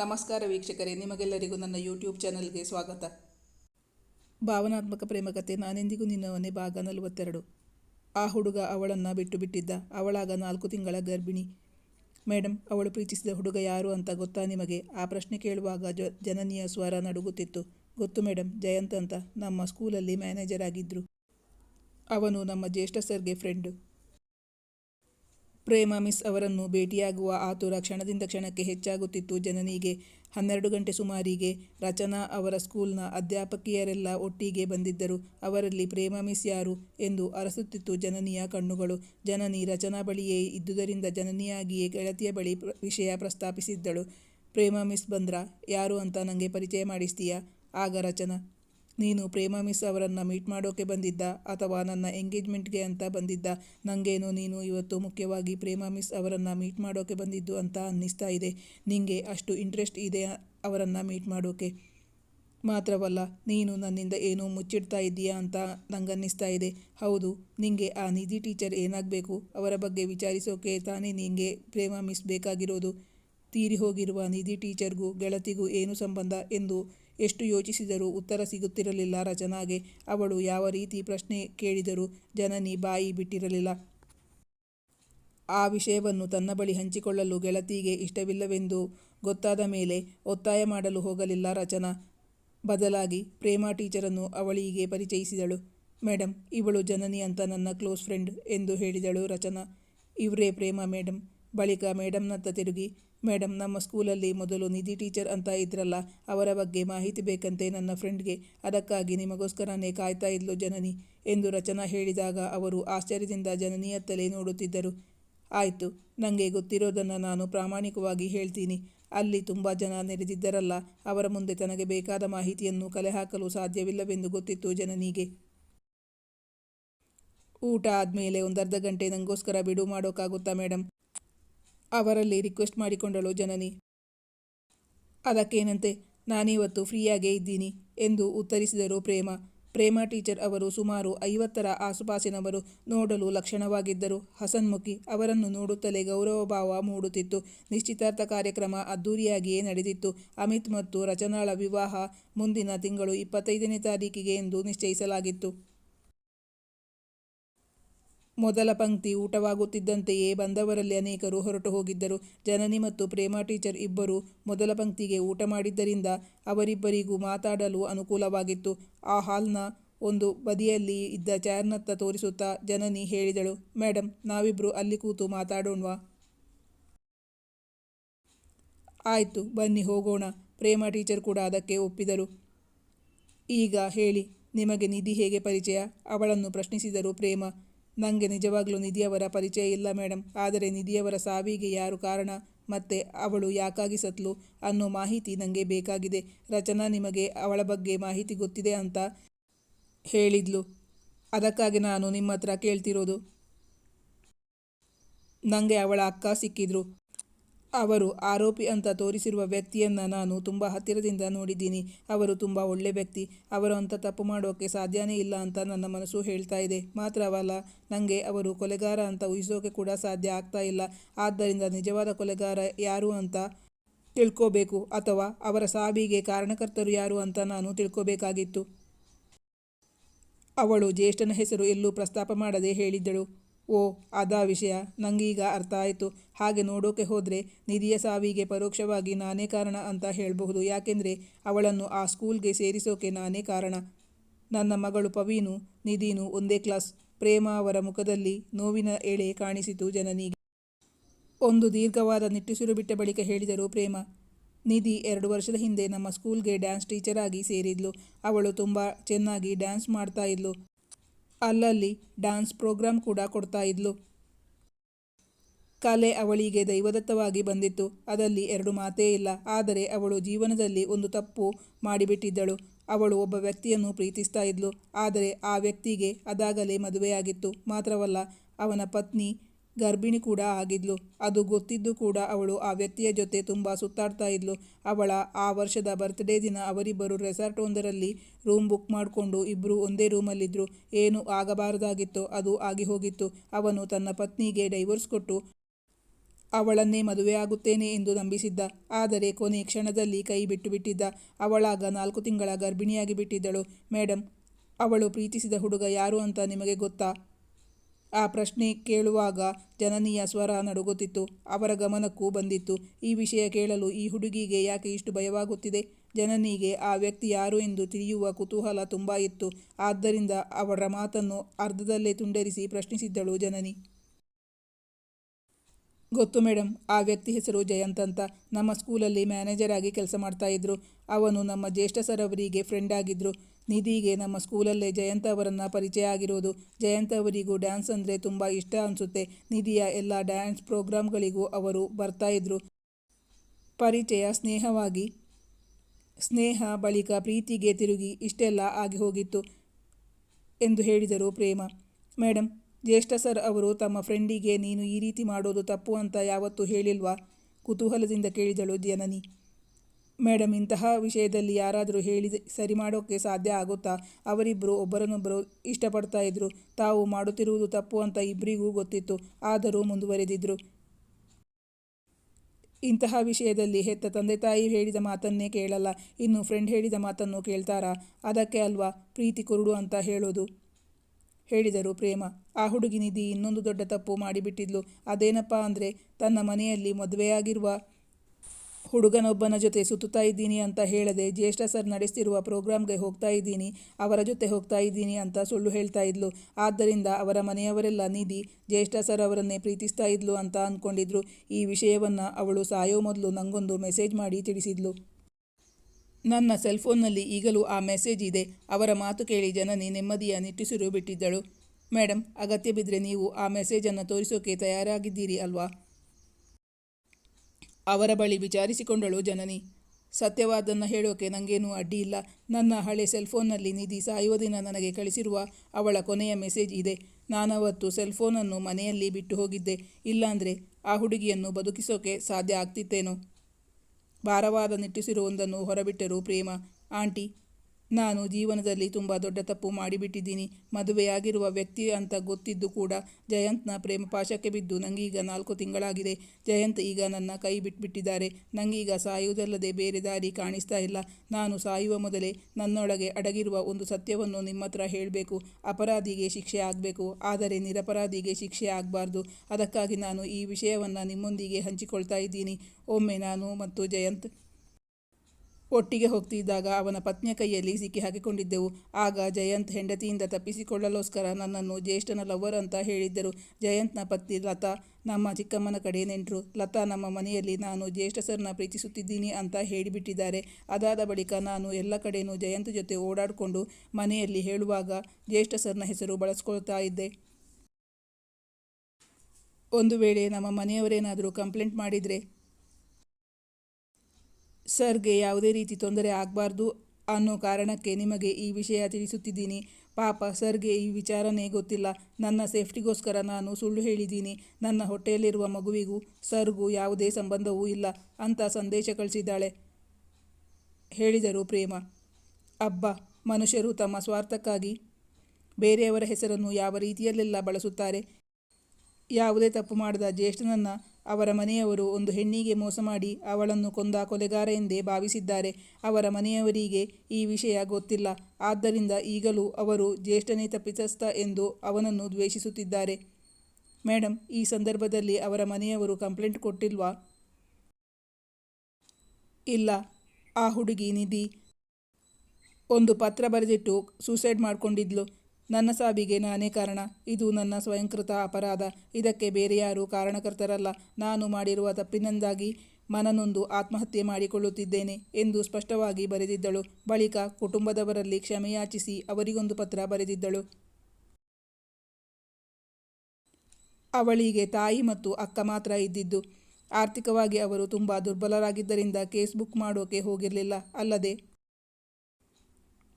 ನಮಸ್ಕಾರ ವೀಕ್ಷಕರೇ, ನಿಮಗೆಲ್ಲರಿಗೂ ನನ್ನ ಯೂಟ್ಯೂಬ್ ಚಾನಲ್ಗೆ ಸ್ವಾಗತ. ಭಾವನಾತ್ಮಕ ಪ್ರೇಮಕತೆ ನಾನೆಂದಿಗೂ ನಿನ್ನವನೇ ಭಾಗ ನಲವತ್ತೆರಡು. ಆ ಹುಡುಗ ಅವಳನ್ನು ಬಿಟ್ಟು ಬಿಟ್ಟಿದ್ದ ಅವಳಾಗ ನಾಲ್ಕು ತಿಂಗಳ ಗರ್ಭಿಣಿ. ಮೇಡಮ್ ಅವಳು ಪ್ರೀತಿಸಿದ ಹುಡುಗ ಯಾರು ಅಂತ ಗೊತ್ತಾ ನಿಮಗೆ? ಆ ಪ್ರಶ್ನೆ ಕೇಳುವಾಗ ಜ, ಜನನಿಯ ಸ್ವರ ನಡುಗುತ್ತಿತ್ತು. ಗೊತ್ತು ಮೇಡಮ್ ಜಯಂತ್ ಅಂತ ನಮ್ಮ ಸ್ಕೂಲಲ್ಲಿ ಮ್ಯಾನೇಜರ್ ಆಗಿದ್ದರು ಅವನು ನಮ್ಮ ಜ್ಯೇಷ್ಠ ಸರ್ಗೆ ಫ್ರೆಂಡು ಪ್ರೇಮ ಮಿಸ್ ಅವರನ್ನು ಭೇಟಿಯಾಗುವ ಆತುರ ಕ್ಷಣದಿಂದ ಕ್ಷಣಕ್ಕೆ ಹೆಚ್ಚಾಗುತ್ತಿತ್ತು. ಜನನಿಗೆ ಹನ್ನೆರಡು ಗಂಟೆ ಸುಮಾರಿಗೆ ರಚನಾ ಅವರ ಸ್ಕೂಲ್ನ ಅಧ್ಯಾಪಕಿಯರೆಲ್ಲ ಒಟ್ಟಿಗೆ ಬಂದಿದ್ದರು. ಅವರಲ್ಲಿ ಪ್ರೇಮ ಮಿಸ್ ಯಾರು ಎಂದು ಅರಸುತ್ತಿತ್ತು ಜನನಿಯ ಕಣ್ಣುಗಳು. ಜನನಿ ರಚನಾ ಬಳಿಯೇ ಇದ್ದುದರಿಂದ ಜನನಿಯಾಗಿಯೇ ಗೆಳತಿಯ ಬಳಿ ವಿಷಯ ಪ್ರಸ್ತಾಪಿಸಿದ್ದಳು. ಪ್ರೇಮ ಮಿಸ್ ಬಂದ್ರ? ಯಾರು ಅಂತ ನನಗೆ ಪರಿಚಯ ಮಾಡಿಸ್ತೀಯಾ? ಆಗ ರಚನಾ ನೀನು ಪ್ರೇಮ ಮಿಸ್ ಅವರನ್ನು ಮೀಟ್ ಮಾಡೋಕೆ ಬಂದಿದ್ದ ಅಥವಾ ನನ್ನ ಎಂಗೇಜ್ಮೆಂಟ್ಗೆ ಅಂತ ಬಂದಿದ್ದ? ನನಗೇನು ನೀನು ಇವತ್ತು ಮುಖ್ಯವಾಗಿ ಪ್ರೇಮ ಮಿಸ್ ಅವರನ್ನು ಮೀಟ್ ಮಾಡೋಕೆ ಬಂದಿದ್ದು ಅಂತ ಅನ್ನಿಸ್ತಾ ಇದೆ. ನಿಂಗೆ ಅಷ್ಟು ಇಂಟ್ರೆಸ್ಟ್ ಇದೆ ಅವರನ್ನು ಮೀಟ್ ಮಾಡೋಕೆ? ಮಾತ್ರವಲ್ಲ, ನೀನು ನನ್ನಿಂದ ಏನೋ ಮುಚ್ಚಿಡ್ತಾ ಇದ್ದೀಯಾ ಅಂತ ನಂಗನ್ನಿಸ್ತಾ ಇದೆ. ಹೌದು, ನಿಂಗೆ ಆ ನಿಧಿ ಟೀಚರ್ ಏನಾಗಬೇಕು? ಅವರ ಬಗ್ಗೆ ವಿಚಾರಿಸೋಕೆ ತಾನೇ ನಿಂಗೆ ಪ್ರೇಮ ಮಿಸ್ ಬೇಕಾಗಿರೋದು. ತೀರಿ ಹೋಗಿರುವ ನಿಧಿ ಟೀಚರ್ಗೂ ಗೆಳತಿಗೂ ಏನು ಸಂಬಂಧ? ಎಂದು ಎಷ್ಟು ಯೋಚಿಸಿದರೂ ಉತ್ತರ ಸಿಗುತ್ತಿರಲಿಲ್ಲ ರಚನಾಗೆ. ಅವಳು ಯಾವ ರೀತಿ ಪ್ರಶ್ನೆ ಕೇಳಿದರೂ ಜನನಿ ಬಾಯಿ ಬಿಟ್ಟಿರಲಿಲ್ಲ. ಆ ವಿಷಯವನ್ನು ತನ್ನ ಬಳಿ ಹಂಚಿಕೊಳ್ಳಲು ಗೆಳತಿಗೆ ಇಷ್ಟವಿಲ್ಲವೆಂದು ಗೊತ್ತಾದ ಮೇಲೆ ಒತ್ತಾಯ ಮಾಡಲು ಹೋಗಲಿಲ್ಲ ರಚನಾ. ಬದಲಾಗಿ ಪ್ರೇಮಾ ಟೀಚರನ್ನು ಅವಳಿಗೆ ಪರಿಚಯಿಸಿದಳು. ಮೇಡಮ್ ಇವಳು ಜನನಿ ಅಂತ ನನ್ನ ಕ್ಲೋಸ್ ಫ್ರೆಂಡ್ ಎಂದು ಹೇಳಿದಳು ರಚನಾ. ಇವರೇ ಪ್ರೇಮ ಮೇಡಮ್ ಬಳಿಕ ಮೇಡಮ್ನತ್ತ ತಿರುಗಿ ಮೇಡಮ್ ನಮ್ಮ ಸ್ಕೂಲಲ್ಲಿ ಮೊದಲು ನಿಧಿ ಟೀಚರ್ ಅಂತ ಇದ್ರಲ್ಲ, ಅವರ ಬಗ್ಗೆ ಮಾಹಿತಿ ಬೇಕಂತೆ ನನ್ನ ಫ್ರೆಂಡ್ಗೆ. ಅದಕ್ಕಾಗಿ ನಿಮಗೋಸ್ಕರನೇ ಕಾಯ್ತಾ ಇದ್ಲು ಜನನಿ ಎಂದು ರಚನಾ ಹೇಳಿದಾಗ ಅವರು ಆಶ್ಚರ್ಯದಿಂದ ಜನನಿಯತ್ತಲೇ ನೋಡುತ್ತಿದ್ದರು. ಆಯಿತು ನನಗೆ ಗೊತ್ತಿರೋದನ್ನು ನಾನು ಪ್ರಾಮಾಣಿಕವಾಗಿ ಹೇಳ್ತೀನಿ. ಅಲ್ಲಿ ತುಂಬ ಜನ ನೆರೆದಿದ್ದರಲ್ಲ, ಅವರ ಮುಂದೆ ತನಗೆ ಬೇಕಾದ ಮಾಹಿತಿಯನ್ನು ಕಲೆ ಹಾಕಲು ಸಾಧ್ಯವಿಲ್ಲವೆಂದು ಗೊತ್ತಿತ್ತು ಜನನಿಗೆ. ಊಟ ಆದಮೇಲೆ ಒಂದರ್ಧ ಗಂಟೆ ನನಗೋಸ್ಕರ ಬಿಡು ಮಾಡೋಕ್ಕಾಗುತ್ತಾ ಮೇಡಮ್ ಅವರಲ್ಲಿ ರಿಕ್ವೆಸ್ಟ್ ಮಾಡಿಕೊಂಡಳು ಜನನಿ. ಅದಕ್ಕೇನಂತೆ, ನಾನಿವತ್ತು ಫ್ರೀಯಾಗೇ ಇದ್ದೀನಿ ಎಂದು ಉತ್ತರಿಸಿದರು ಪ್ರೇಮ. ಪ್ರೇಮ ಟೀಚರ್ ಅವರು ಸುಮಾರು ಐವತ್ತರ ಆಸುಪಾಸಿನವರು ನೋಡಲು ಲಕ್ಷಣವಾಗಿದ್ದರು. ಹಸನ್ಮುಖಿ ಅವರನ್ನು ನೋಡುತ್ತಲೇ ಗೌರವ ಭಾವ ಮೂಡುತ್ತಿತ್ತು. ನಿಶ್ಚಿತಾರ್ಥ ಕಾರ್ಯಕ್ರಮ ಅದ್ದೂರಿಯಾಗಿಯೇ ನಡೆದಿತ್ತು. ಅಮಿತ್ ಮತ್ತು ರಚನಾಳ ವಿವಾಹ ಮುಂದಿನ ತಿಂಗಳು ಇಪ್ಪತ್ತೈದನೇ ತಾರೀಕಿಗೆ ಎಂದು ನಿಶ್ಚಯಿಸಲಾಗಿತ್ತು. ಮೊದಲ ಪಂಕ್ತಿ ಊಟವಾಗುತ್ತಿದ್ದಂತೆಯೇ ಬಂದವರಲ್ಲಿ ಅನೇಕರು ಹೊರಟು ಹೋಗಿದ್ದರು. ಜನನಿ ಮತ್ತು ಪ್ರೇಮ ಟೀಚರ್ ಇಬ್ಬರು ಮೊದಲ ಪಂಕ್ತಿಗೆ ಊಟ ಮಾಡಿದ್ದರಿಂದ ಅವರಿಬ್ಬರಿಗೂ ಮಾತಾಡಲು ಅನುಕೂಲವಾಗಿತ್ತು. ಆ ಹಾಲ್ನ ಒಂದು ಬದಿಯಲ್ಲಿ ಇದ್ದ ಚಾರ್ನತ್ತ ತೋರಿಸುತ್ತಾ ಜನನಿ ಹೇಳಿದಳು ಮೇಡಮ್ ನಾವಿಬ್ಬರು ಅಲ್ಲಿ ಕೂತು ಮಾತಾಡೋಣವಾ? ಆಯಿತು, ಬನ್ನಿ ಹೋಗೋಣ, ಪ್ರೇಮ ಟೀಚರ್ ಕೂಡ ಅದಕ್ಕೆ ಒಪ್ಪಿದರು. ಈಗ ಹೇಳಿ, ನಿಮಗೆ ನಿಧಿ ಹೇಗೆ ಪರಿಚಯ? ಅವಳನ್ನು ಪ್ರಶ್ನಿಸಿದರು ಪ್ರೇಮ. ನನಗೆ ನಿಜವಾಗ್ಲೂ ನಿಧಿಯವರ ಪರಿಚಯ ಇಲ್ಲ ಮೇಡಮ್ ಆದರೆ ನಿಧಿಯವರ ಸಾವಿಗೆ ಯಾರು ಕಾರಣ? ಮತ್ತೆ ಅವಳು ಯಾಕಾಗಿ ಸತ್ಲು? ಅನ್ನೋ ಮಾಹಿತಿ ನನಗೆ ಬೇಕಾಗಿದೆ. ರಚನಾ ನಿಮಗೆ ಅವಳ ಬಗ್ಗೆ ಮಾಹಿತಿ ಗೊತ್ತಿದೆ ಅಂತ ಹೇಳಿದ್ಲು. ಅದಕ್ಕಾಗಿ ನಾನು ನಿಮ್ಮ ಹತ್ರ ಕೇಳ್ತಿರೋದು. ನನಗೆ ಅವಳ ಅಕ್ಕ ಸಿಕ್ಕಿದ್ರು. ಅವರು ಆರೋಪಿ ಅಂತ ತೋರಿಸಿರುವ ವ್ಯಕ್ತಿಯನ್ನು ನಾನು ತುಂಬ ಹತ್ತಿರದಿಂದ ನೋಡಿದ್ದೀನಿ. ಅವರು ತುಂಬ ಒಳ್ಳೆ ವ್ಯಕ್ತಿ. ಅವರು ಅಂತ ತಪ್ಪು ಮಾಡೋಕ್ಕೆ ಸಾಧ್ಯನೇ ಇಲ್ಲ ಅಂತ ನನ್ನ ಮನಸ್ಸು ಹೇಳ್ತಾ ಇದೆ. ಮಾತ್ರವಲ್ಲ ನನಗೆ ಅವರು ಕೊಲೆಗಾರ ಅಂತ ಊಹಿಸೋಕೆ ಕೂಡ ಸಾಧ್ಯ ಆಗ್ತಾ ಇಲ್ಲ. ಆದ್ದರಿಂದ ನಿಜವಾದ ಕೊಲೆಗಾರ ಯಾರು ಅಂತ ತಿಳ್ಕೋಬೇಕು ಅಥವಾ ಅವರ ಸಾವಿಗೆ ಕಾರಣಕರ್ತರು ಯಾರು ಅಂತ ನಾನು ತಿಳ್ಕೋಬೇಕಾಗಿತ್ತು. ಅವಳು ಜ್ಯೇಷ್ಠನ ಹೆಸರು ಎಲ್ಲೂ ಪ್ರಸ್ತಾಪ ಮಾಡದೆ ಹೇಳಿದ್ದಳು. ಓ, ಅದ ವಿಷಯ. ನಂಗೀಗ ಅರ್ಥ ಆಯಿತು ಹಾಗೆ ನೋಡೋಕೆ ಹೋದರೆ ನಿಧಿಯ ಸಾವಿಗೆ ಪರೋಕ್ಷವಾಗಿ ನಾನೇ ಕಾರಣ ಅಂತ ಹೇಳಬಹುದು. ಯಾಕೆಂದರೆ ಅವಳನ್ನು ಆ ಸ್ಕೂಲ್ಗೆ ಸೇರಿಸೋಕೆ ನಾನೇ ಕಾರಣ. ನನ್ನ ಮಗಳು ಪವೀನು, ನಿಧಿನು ಒಂದೇ ಕ್ಲಾಸ್. ಪ್ರೇಮ ಅವರ ಮುಖದಲ್ಲಿ ನೋವಿನ ಎಳೆ ಕಾಣಿಸಿತು ಜನನಿಗೆ. ಒಂದು ದೀರ್ಘವಾದ ನಿಟ್ಟುಸಿರು ಬಿಟ್ಟ ಬಳಿಕ ಹೇಳಿದರು ಪ್ರೇಮ, ನಿಧಿ ಎರಡು ವರ್ಷದ ಹಿಂದೆ ನಮ್ಮ ಸ್ಕೂಲ್ಗೆ ಡ್ಯಾನ್ಸ್ ಟೀಚರ್ ಆಗಿ ಸೇರಿದ್ಲು. ಅವಳು ತುಂಬ ಚೆನ್ನಾಗಿ ಡ್ಯಾನ್ಸ್ ಮಾಡ್ತಾ ಇದ್ಲು. ಅಲ್ಲಲ್ಲಿ ಡ್ಯಾನ್ಸ್ ಪ್ರೋಗ್ರಾಮ್ ಕೂಡ ಕೊಡ್ತಾ ಇದ್ಲು. ಕಲೆ ಅವಳಿಗೆ ದೈವದತ್ತವಾಗಿ ಬಂದಿತ್ತು. ಅದರಲ್ಲಿ ಎರಡು ಮಾತೇ ಇಲ್ಲ. ಆದರೆ ಅವಳು ಜೀವನದಲ್ಲಿ ಒಂದು ತಪ್ಪು ಮಾಡಿಬಿಟ್ಟಿದ್ದಳು. ಅವಳು ಒಬ್ಬ ವ್ಯಕ್ತಿಯನ್ನು ಪ್ರೀತಿಸ್ತಾ ಇದ್ಲು. ಆದರೆ ಆ ವ್ಯಕ್ತಿಗೆ ಅದಾಗಲೇ ಮದುವೆಯಾಗಿತ್ತು. ಮಾತ್ರವಲ್ಲ, ಅವನ ಪತ್ನಿ ಗರ್ಭಿಣಿ ಕೂಡ ಆಗಿದ್ಲು. ಅದು ಗೊತ್ತಿದ್ದು ಕೂಡ ಅವಳು ಆ ವ್ಯಕ್ತಿಯ ಜೊತೆ ತುಂಬ ಸುತ್ತಾಡ್ತಾ ಇದ್ಲು. ಅವಳ ಆ ವರ್ಷದ ಬರ್ತ್ಡೇ ದಿನ ಅವರಿಬ್ಬರು ರೆಸಾರ್ಟ್ ಒಂದರಲ್ಲಿ ರೂಮ್ ಬುಕ್ ಮಾಡಿಕೊಂಡು ಇಬ್ಬರು ಒಂದೇ ರೂಮಲ್ಲಿದ್ದರು ಏನು ಆಗಬಾರದಾಗಿತ್ತೋ, ಅದು ಆಗಿ ಹೋಗಿತ್ತು. ಅವನು ತನ್ನ ಪತ್ನಿಗೆ ಡೈವರ್ಸ್ ಕೊಟ್ಟು ಅವಳನ್ನೇ ಮದುವೆ ಆಗುತ್ತೇನೆ ಎಂದು ನಂಬಿಸಿದ್ದ. ಆದರೆ ಕೊನೆ ಕ್ಷಣದಲ್ಲಿ ಕೈ ಬಿಟ್ಟು ಬಿಟ್ಟಿದ್ದ. ಅವಳಾಗ ನಾಲ್ಕು ತಿಂಗಳ ಗರ್ಭಿಣಿಯಾಗಿ ಬಿಟ್ಟಿದ್ದಳು. ಮೇಡಮ್ ಅವಳು ಪ್ರೀತಿಸಿದ ಹುಡುಗ ಯಾರು ಅಂತ ನಿಮಗೆ ಗೊತ್ತಾ? ಆ ಪ್ರಶ್ನೆ ಕೇಳುವಾಗ ಜನನಿಯ ಸ್ವರ ನಡುಗುತ್ತಿತ್ತು. ಅವರ ಗಮನಕ್ಕೂ ಬಂದಿತ್ತು. ಈ ವಿಷಯ ಕೇಳಲು ಈ ಹುಡುಗಿಗೆ ಯಾಕೆ ಇಷ್ಟು ಭಯವಾಗುತ್ತಿದೆ? ಜನನಿಗೆ ಆ ವ್ಯಕ್ತಿ ಯಾರು ಎಂದು ತಿಳಿಯುವ ಕುತೂಹಲ ತುಂಬ ಇತ್ತು. ಆದ್ದರಿಂದ ಅವರ ಮಾತನ್ನು ಅರ್ಧದಲ್ಲೇ ತುಂಡರಿಸಿ ಪ್ರಶ್ನಿಸಿದ್ದಳು ಜನನಿ. ಗೊತ್ತು ಮೇಡಮ್ ಆ ವ್ಯಕ್ತಿ ಹೆಸರು ಜಯಂತ್ ಅಂತ. ನಮ್ಮ ಸ್ಕೂಲಲ್ಲಿ ಮ್ಯಾನೇಜರ್ ಆಗಿ ಕೆಲಸ ಮಾಡ್ತಾ ಇದ್ರು. ಅವನು ನಮ್ಮ ಜ್ಯೇಷ್ಠ ಸರ್ ಅವರಿಗೆ ಫ್ರೆಂಡ್ ಆಗಿದ್ರು. ನಿಧಿಗೆ ನಮ್ಮ ಸ್ಕೂಲಲ್ಲೇ ಜಯಂತ ಅವರನ್ನು ಪರಿಚಯ ಆಗಿರೋದು. ಜಯಂತ ಅವರಿಗೂ ಡ್ಯಾನ್ಸ್ ಅಂದರೆ ತುಂಬ ಇಷ್ಟ ಅನಿಸುತ್ತೆ. ನಿಧಿಯ ಎಲ್ಲ ಡ್ಯಾನ್ಸ್ ಪ್ರೋಗ್ರಾಮ್ಗಳಿಗೂ ಅವರು ಬರ್ತಾ ಇದ್ರು. ಪರಿಚಯ ಸ್ನೇಹವಾಗಿ, ಸ್ನೇಹ ಬಳಿಕ ಪ್ರೀತಿಗೆ ತಿರುಗಿ ಇಷ್ಟೆಲ್ಲ ಆಗಿ ಹೋಗಿತ್ತು ಎಂದು ಹೇಳಿದರು ಪ್ರೇಮ. ಮೇಡಮ್ ಜ್ಯೇಷ್ಠ ಸರ್ ಅವರು ತಮ್ಮ ಫ್ರೆಂಡಿಗೆ ನೀನು ಈ ರೀತಿ ಮಾಡೋದು ತಪ್ಪು ಅಂತ ಯಾವತ್ತೂ ಹೇಳಿಲ್ವಾ? ಕುತೂಹಲದಿಂದ ಕೇಳಿದಳು ಜನನಿ. ಮೇಡಮ್ ಇಂತಹ ವಿಷಯದಲ್ಲಿ ಯಾರಾದರೂ ಹೇಳಿ ಸರಿ ಮಾಡೋಕ್ಕೆ ಸಾಧ್ಯ ಆಗುತ್ತಾ? ಅವರಿಬ್ಬರು ಒಬ್ಬರನ್ನೊಬ್ಬರು ಇಷ್ಟಪಡ್ತಾ ಇದ್ದರು ತಾವು ಮಾಡುತ್ತಿರುವುದು ತಪ್ಪು ಅಂತ ಇಬ್ಬರಿಗೂ ಗೊತ್ತಿತ್ತು. ಆದರೂ ಮುಂದುವರೆದಿದ್ರು. ಇಂತಹ ವಿಷಯದಲ್ಲಿ ಹೆತ್ತ ತಂದೆ ತಾಯಿ ಹೇಳಿದ ಮಾತನ್ನೇ ಕೇಳಲ್ಲ. ಇನ್ನು ಫ್ರೆಂಡ್ ಹೇಳಿದ ಮಾತನ್ನು ಕೇಳ್ತಾರಾ? ಅದಕ್ಕೆ ಅಲ್ವಾ ಪ್ರೀತಿ ಕುರುಡು ಅಂತ ಹೇಳೋದು? ಹೇಳಿದರು ಪ್ರೇಮ. ಆ ಹುಡುಗಿ ನಿಧಿ ಇನ್ನೊಂದು ದೊಡ್ಡ ತಪ್ಪು ಮಾಡಿಬಿಟ್ಟಿದ್ಲು. ಅದೇನಪ್ಪ ಅಂದರೆ, ತನ್ನ ಮನೆಯಲ್ಲಿ ಮದುವೆಯಾಗಿರುವ ಹುಡುಗನೊಬ್ಬನ ಜೊತೆ ಸುತ್ತುತ್ತಾ ಇದ್ದೀನಿ ಅಂತ ಹೇಳದೆ ಜ್ಯೇಷ್ಠ ಸರ್ ನಡೆಸ್ತಿರುವ ಪ್ರೋಗ್ರಾಮ್ಗೆ ಹೋಗ್ತಾ ಇದ್ದೀನಿ, ಅವರ ಜೊತೆ ಹೋಗ್ತಾ ಇದ್ದೀನಿ ಅಂತ ಸುಳ್ಳು ಹೇಳ್ತಾ ಇದ್ಲು. ಆದ್ದರಿಂದ ಅವರ ಮನೆಯವರೆಲ್ಲ ನಿಧಿ, ಜ್ಯೇಷ್ಠ ಸರ್ ಅವರನ್ನೇ ಪ್ರೀತಿಸ್ತಾ ಇದ್ಲು ಅಂತ ಅಂದ್ಕೊಂಡಿದ್ರು ಈ ವಿಷಯವನ್ನು ಅವಳು ಸಾಯೋ ಮೊದಲು ನನಗೊಂದು ಮೆಸೇಜ್ ಮಾಡಿ ತಿಳಿಸಿದ್ಲು. ನನ್ನ ಸೆಲ್ಫೋನ್ನಲ್ಲಿ ಈಗಲೂ ಆ ಮೆಸೇಜ್ ಇದೆ. ಅವರ ಮಾತು ಕೇಳಿ ಜನನಿ ನೆಮ್ಮದಿಯ ನಿಟ್ಟುಸಿರು ಬಿಟ್ಟಿದ್ದಳು. ಮೇಡಮ್ ಅಗತ್ಯ ಬಿದ್ದರೆ ನೀವು ಆ ಮೆಸೇಜನ್ನು ತೋರಿಸೋಕೆ ತಯಾರಾಗಿದ್ದೀರಿ ಅಲ್ವಾ? ಅವರ ಬಳಿ ವಿಚಾರಿಸಿಕೊಂಡಳು ಜನನಿ. ಸತ್ಯವಾದನ್ನು ಹೇಳೋಕೆ ನನಗೇನೂ ಅಡ್ಡಿ ಇಲ್ಲ. ನನ್ನ ಹಳೆ ಸೆಲ್ಫೋನ್ನಲ್ಲಿ ನಿಧಿ ಸಾಯುವ ದಿನ ನನಗೆ ಕಳಿಸಿರುವ ಅವಳ ಕೊನೆಯ ಮೆಸೇಜ್ ಇದೆ. ನಾನವತ್ತು ಸೆಲ್ಫೋನನ್ನು ಮನೆಯಲ್ಲಿ ಬಿಟ್ಟು ಹೋಗಿದ್ದೆ. ಇಲ್ಲಾಂದರೆ ಆ ಹುಡುಗಿಯನ್ನು ಬದುಕಿಸೋಕೆ ಸಾಧ್ಯ ಆಗ್ತಿತ್ತೇನೋ? ಭಾರವಾದ ನಿಟ್ಟುಸಿರುವೊಂದನ್ನು ಹೊರಬಿಟ್ಟರು ಪ್ರೇಮ. ಆಂಟಿ ನಾನು ಜೀವನದಲ್ಲಿ ತುಂಬ ದೊಡ್ಡ ತಪ್ಪು ಮಾಡಿಬಿಟ್ಟಿದ್ದೀನಿ. ಮದುವೆಯಾಗಿರುವ ವ್ಯಕ್ತಿ ಅಂತ ಗೊತ್ತಿದ್ದು ಕೂಡ ಜಯಂತ್ನ ಪ್ರೇಮ ಪಾಶಕ್ಕೆ ಬಿದ್ದು ನನಗೀಗ ನಾಲ್ಕು ತಿಂಗಳಾಗಿದೆ. ಜಯಂತ್ ಈಗ ನನ್ನ ಕೈ ಬಿಟ್ಬಿಟ್ಟಿದ್ದಾರೆ. ನಂಗೀಗ ಸಾಯುವುದಲ್ಲದೆ ಬೇರೆ ದಾರಿ ಕಾಣಿಸ್ತಾ ಇಲ್ಲ. ನಾನು ಸಾಯುವ ಮೊದಲೇ ನನ್ನೊಳಗೆ ಅಡಗಿರುವ ಒಂದು ಸತ್ಯವನ್ನು ನಿಮ್ಮ ಹತ್ರ ಹೇಳಬೇಕು. ಅಪರಾಧಿಗೆ ಶಿಕ್ಷೆ ಆಗಬೇಕು. ಆದರೆ ನಿರಪರಾಧಿಗೆ ಶಿಕ್ಷೆ ಆಗಬಾರ್ದು. ಅದಕ್ಕಾಗಿ ನಾನು ಈ ವಿಷಯವನ್ನು ನಿಮ್ಮೊಂದಿಗೆ ಹಂಚಿಕೊಳ್ತಾ ಇದ್ದೀನಿ. ಒಮ್ಮೆ ನಾನು ಮತ್ತು ಜಯಂತ್ ಒಟ್ಟಿಗೆ ಹೋಗ್ತಿದ್ದಾಗ ಅವನ ಪತ್ನಿಯ ಕೈಯಲ್ಲಿ ಸಿಕ್ಕಿ ಹಾಕಿಕೊಂಡಿದ್ದೆವು. ಆಗ ಜಯಂತ್ ಹೆಂಡತಿಯಿಂದ ತಪ್ಪಿಸಿಕೊಳ್ಳಲೋಸ್ಕರ ನನ್ನನ್ನು ಜ್ಯೇಷ್ಠನ ಲವರ್ ಅಂತ ಹೇಳಿದ್ದರು. ಜಯಂತ್ನ ಪತ್ನಿ ಲತಾ, ನಮ್ಮ ಚಿಕ್ಕಮ್ಮನ ಕಡೆ ನೆಂಟರು, ಲತಾ ನಮ್ಮ ಮನೆಯಲ್ಲಿ ನಾನು ಜ್ಯೇಷ್ಠ ಸರ್ನ ಪ್ರೀತಿಸುತ್ತಿದ್ದೀನಿ ಅಂತ ಹೇಳಿಬಿಟ್ಟಿದ್ದಾರೆ. ಅದಾದ ಬಳಿಕ ನಾನು ಎಲ್ಲ ಕಡೆಯೂ ಜಯಂತ್ ಜೊತೆ ಓಡಾಡಿಕೊಂಡು ಮನೆಯಲ್ಲಿ ಹೇಳುವಾಗ ಜ್ಯೇಷ್ಠ ಸರ್ನ ಹೆಸರು ಬಳಸ್ಕೊಳ್ತಾ ಇದ್ದೆ. ಒಂದು ವೇಳೆ ನಮ್ಮ ಮನೆಯವರೇನಾದರೂ ಕಂಪ್ಲೇಂಟ್ ಮಾಡಿದರೆ ಸರ್ಗೆ ಯಾವುದೇ ರೀತಿ ತೊಂದರೆ ಆಗಬಾರ್ದು ಅನ್ನೋ ಕಾರಣಕ್ಕೆ ನಿಮಗೆ ಈ ವಿಷಯ ತಿಳಿಸುತ್ತಿದ್ದೀನಿ. ಪಾಪ ಸರ್ಗೆ ಈ ವಿಚಾರನೇ ಗೊತ್ತಿಲ್ಲ. ನನ್ನ ಸೇಫ್ಟಿಗೋಸ್ಕರ ನಾನು ಸುಳ್ಳು ಹೇಳಿದ್ದೀನಿ. ನನ್ನ ಹೊಟ್ಟೆಯಲ್ಲಿರುವ ಮಗುವಿಗೂ ಸರ್ಗೂ ಯಾವುದೇ ಸಂಬಂಧವೂ ಇಲ್ಲ ಅಂತ ಸಂದೇಶ ಕಳಿಸಿದ್ದಾಳೆ. ಹೇಳಿದರು ಪ್ರೇಮ. ಅಬ್ಬ, ಮನುಷ್ಯರು ತಮ್ಮ ಸ್ವಾರ್ಥಕ್ಕಾಗಿ ಬೇರೆಯವರ ಹೆಸರನ್ನು ಯಾವ ರೀತಿಯಲ್ಲೆಲ್ಲ ಬಳಸುತ್ತಾರೆ? ಯಾವುದೇ ತಪ್ಪು ಮಾಡದ ಜ್ಯೇಷ್ಠನನ್ನು ಅವರ ಮನೆಯವರು ಒಂದು ಹೆಣ್ಣಿಗೆ ಮೋಸ ಮಾಡಿ ಅವಳನ್ನು ಕೊಂದ ಕೊಲೆಗಾರ ಎಂದೇ ಭಾವಿಸಿದ್ದಾರೆ. ಅವರ ಮನೆಯವರಿಗೆ ಈ ವಿಷಯ ಗೊತ್ತಿಲ್ಲ. ಆದ್ದರಿಂದ ಈಗಲೂ ಅವರು ಜ್ಯೇಷ್ಠನೇ ತಪ್ಪಿತಸ್ಥ ಎಂದು ಅವನನ್ನು ದ್ವೇಷಿಸುತ್ತಿದ್ದಾರೆ. ಮೇಡಮ್ ಈ ಸಂದರ್ಭದಲ್ಲಿ ಅವರ ಮನೆಯವರು ಕಂಪ್ಲೇಂಟ್ ಕೊಟ್ಟಿಲ್ವಾ? ಇಲ್ಲ. ಆ ಹುಡುಗಿ ನಿಧಿ. ಒಂದು ಪತ್ರ ಬರೆದಿಟ್ಟು ಸೂಸೈಡ್ ಮಾಡಿಕೊಂಡಿದ್ಲು. ನನ್ನ ಸಾವಿಗೆ ನಾನೇ ಕಾರಣ. ಇದು ನನ್ನ ಸ್ವಯಂಕೃತ ಅಪರಾಧ. ಇದಕ್ಕೆ ಬೇರೆ ಯಾರೂ ಕಾರಣಕರ್ತರಲ್ಲ. ನಾನು ಮಾಡಿರುವ ತಪ್ಪಿನಿಂದಾಗಿ ಮನನೊಂದು ಆತ್ಮಹತ್ಯೆ ಮಾಡಿಕೊಳ್ಳುತ್ತಿದ್ದೇನೆ ಎಂದು ಸ್ಪಷ್ಟವಾಗಿ ಬರೆದಿದ್ದಳು. ಬಳಿಕ ಕುಟುಂಬದವರಲ್ಲಿ ಕ್ಷಮೆಯಾಚಿಸಿ ಅವರಿಗೊಂದು ಪತ್ರ ಬರೆದಿದ್ದಳು. ಅವಳಿಗೆ ತಾಯಿ ಮತ್ತು ಅಕ್ಕ ಮಾತ್ರ ಇದ್ದಿದ್ದು. ಆರ್ಥಿಕವಾಗಿ ಅವರು ತುಂಬ ದುರ್ಬಲರಾಗಿದ್ದರಿಂದ ಕೇಸ್ ಬುಕ್ ಮಾಡೋಕೆ ಹೋಗಿರಲಿಲ್ಲ. ಅಲ್ಲದೆ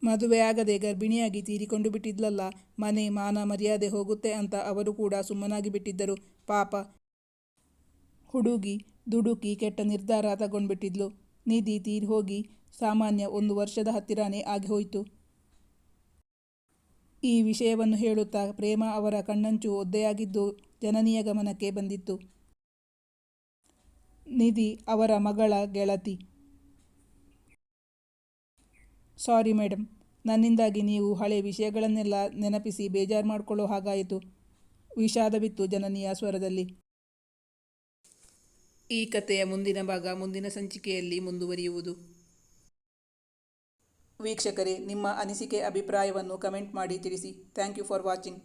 ಮದುವೆಯಾಗದೆ ಗರ್ಭಿಣಿಯಾಗಿ ತೀರಿಕೊಂಡು ಬಿಟ್ಟಿದ್ಲಲ್ಲ, ಮನೆ ಮಾನ ಮರ್ಯಾದೆ ಹೋಗುತ್ತೆ ಅಂತ ಅವರು ಕೂಡ ಸುಮ್ಮನಾಗಿ ಬಿಟ್ಟಿದ್ದರು. ಪಾಪ. ಹುಡುಗಿ ದುಡುಕಿ ಕೆಟ್ಟ ನಿರ್ಧಾರ ತಗೊಂಡ್ಬಿಟ್ಟಿದ್ಲು. ನಿಧಿ ತೀರಿ ಹೋಗಿ ಸಾಮಾನ್ಯ ಒಂದು ವರ್ಷದ ಹತ್ತಿರನೇ ಆಗಿ ಹೋಯಿತು ಈ ವಿಷಯವನ್ನು ಹೇಳುತ್ತಾ ಪ್ರೇಮ ಅವರ ಕಣ್ಣಂಚು ಒದ್ದೆಯಾಗಿದ್ದು ಜನನಿಯ ಗಮನಕ್ಕೆ ಬಂದಿತ್ತು. ನಿಧಿ ಅವರ ಮಗಳ ಗೆಳತಿ. ಸಾರಿ ಮೇಡಮ್ ನನ್ನಿಂದಾಗಿ ನೀವು ಹಳೆ ವಿಷಯಗಳನ್ನೆಲ್ಲ ನೆನಪಿಸಿ ಬೇಜಾರು ಮಾಡಿಕೊಳ್ಳೋ ಹಾಗಾಯಿತು. ವಿಷಾದವಿತ್ತು ಜನನಿಯ ಸ್ವರದಲ್ಲಿ. ಈ ಕಥೆಯ ಮುಂದಿನ ಭಾಗ ಮುಂದಿನ ಸಂಚಿಕೆಯಲ್ಲಿ ಮುಂದುವರಿಯುವುದು. ವೀಕ್ಷಕರೇ, ನಿಮ್ಮ ಅನಿಸಿಕೆ, ಅಭಿಪ್ರಾಯವನ್ನು ಕಮೆಂಟ್ ಮಾಡಿ ತಿಳಿಸಿ. Thank you for watching